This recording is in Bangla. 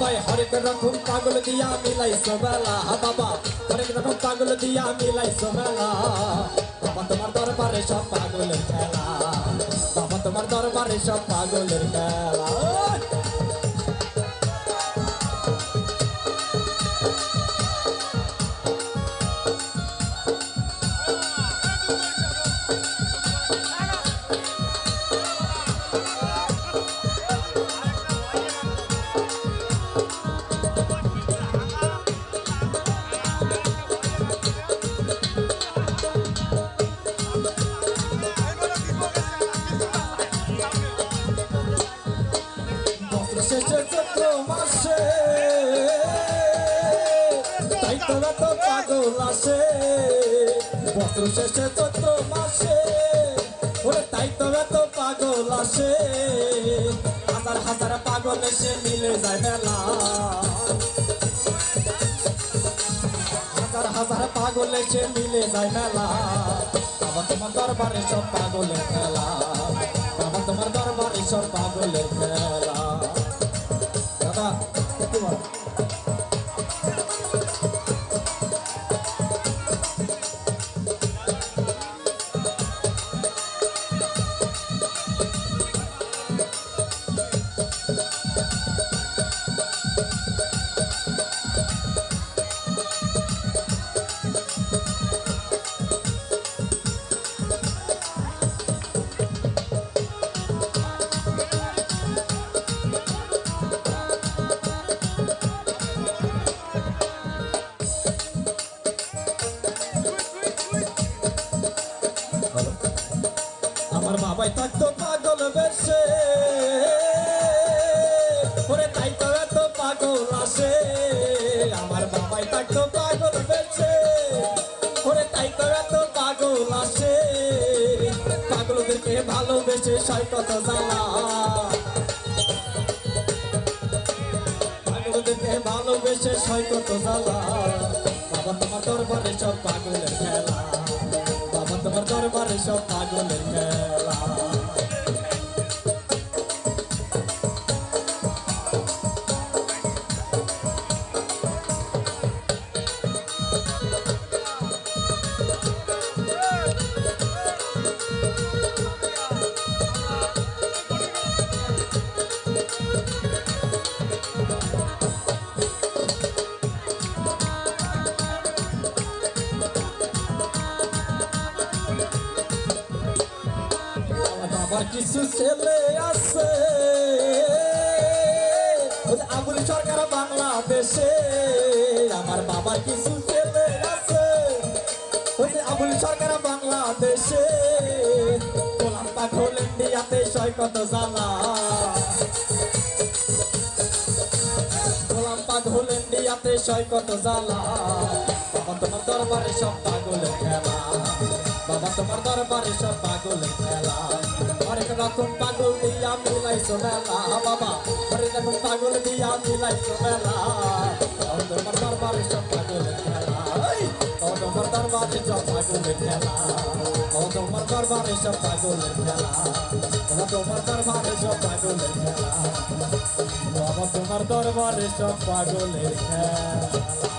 বাবা হরেক রকম পাগল দিয়া মিলাই সবেলা। বাবা হরেক রকম পাগল দিয়া মিলাই সবেলা। বাবা তোমার দরবারে সব পাগলের খেলা। বাবা তোমার দরবারে সব পাগলের খেলা। বছর চৈত্র মাসে তাই তো পাগল আসে। বছর শেষে চৈত্র মাসে, ওরে তাই তো পাগল আসে। হাজার হাজার পাগল এসে মিলে যায় মেলা। হাজার হাজার পাগল এসে মিলে যায় মেলা। বাবা তোমার দরবারে সব পাগলের খেলা বাবা তোমার বাবাই থাকতো পাগল বেশে। ওরে তাই তো এত পাগল আসে। আমার বাবাই থাকতো পাগল বেশে। ওরে তাই তো এত পাগল আসে। পাগলদেরকে ভালোবেসে সয় কত জ্বালা পাগলদেরকে ভালোবেসে সয় কত জ্বালা বাবা তোমার দরবারে সব পাগলের খেলা। দরবারে সব পাগলের খেলা। কিছু ছেলে আছে। আবুল সরকার বাংলাদেশে। আমার বাবার কিছু ছেলে আছে। আবুল বাংলাদেশে। গোলাম পাখল ইন্ডিয়াতে সয় কত জ্বালা। গোলাম পাগল ইন্ডিয়াতে সয় কত জ্বালা। বাবা, তোমার দরবারে সব পাগলের খেলা। বাবা, তোমার দরবারে সব পাগলের খেলা। হরেক রকম পাগল দিয়া মিলাইছো মেলা বাবা হরেক রকম পাগল দিয়া মিলাইছো মেলা তোমার দরবারে সব পাগলের খেলা তোমার দরবারে সব পাগলের খেলা তোমার দরবারে সব পাগলের খেলা তোমার দরবারে সব তোমার দরবারে সব পাগলের খেলা